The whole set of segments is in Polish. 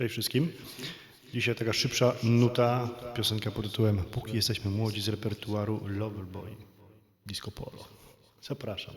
Cześć wszystkim. Dzisiaj taka szybsza nuta, piosenka pod tytułem Póki jesteśmy młodzi z repertuaru Loverboy Disco Polo. Zapraszam.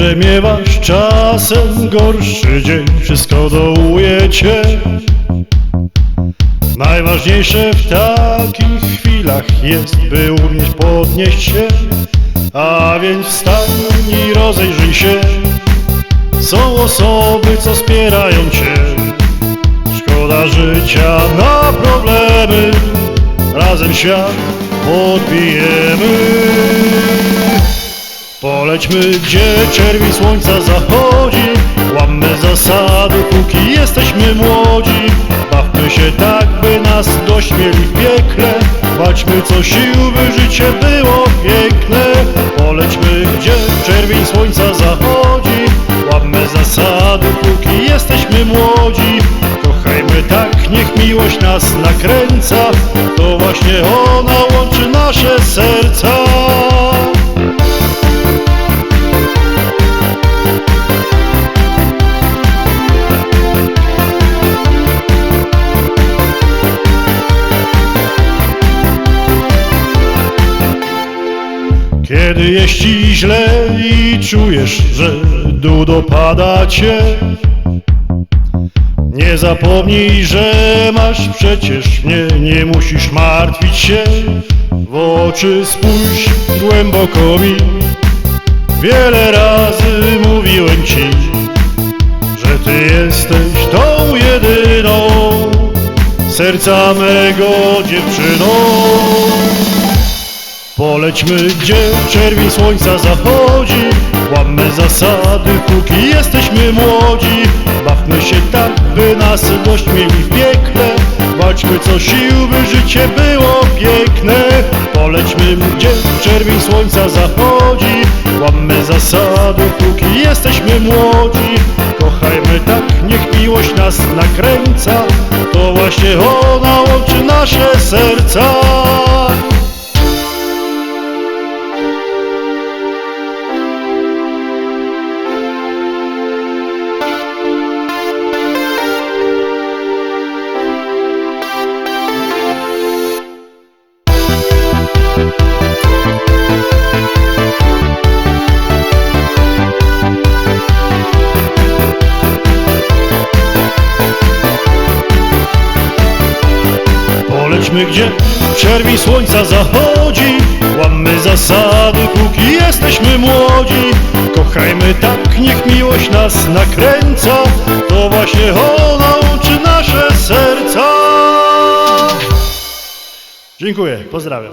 Że miewasz czasem gorszy dzień, wszystko dołujecie. Najważniejsze w takich chwilach jest, by umieć podnieść się. A więc wstań i rozejrzyj się. Są osoby, co wspierają cię. Szkoda życia na problemy, razem świat podbijemy. Polećmy, gdzie czerwień słońca zachodzi. Łammy zasady, póki jesteśmy młodzi. Bawmy się tak, by nas dość mieli w piekle. Walczmy co sił, by życie było piękne Polećmy, gdzie czerwień słońca zachodzi. Łammy zasady, póki jesteśmy młodzi. Kochajmy tak, niech miłość nas nakręca. To właśnie ona łączy nasze serca Kiedy jest ci źle i czujesz, że dół dopada cię Nie zapomnij, że masz przecież mnie Nie musisz martwić się. W oczy spójrz głęboko mi. Wiele razy mówiłem ci Że ty jesteś tą jedyną Serca mego dziewczyną Polećmy, gdzie czerwień słońca zachodzi. Łammy zasady, póki jesteśmy młodzi. Bawmy się tak, by nas dość mieli w piekle. Walczmy co sił, by życie było piękne. Polećmy, gdzie czerwień słońca zachodzi. Łammy zasady, póki jesteśmy młodzi. Kochajmy tak, niech miłość nas nakręca. To właśnie ona łączy nasze serca Polećmy gdzie czerwień słońca zachodzi. Łammy zasady, póki jesteśmy młodzi. Kochajmy tak, niech miłość nas nakręca. To właśnie ona łączy nasze serca. Dziękuję, pozdrawiam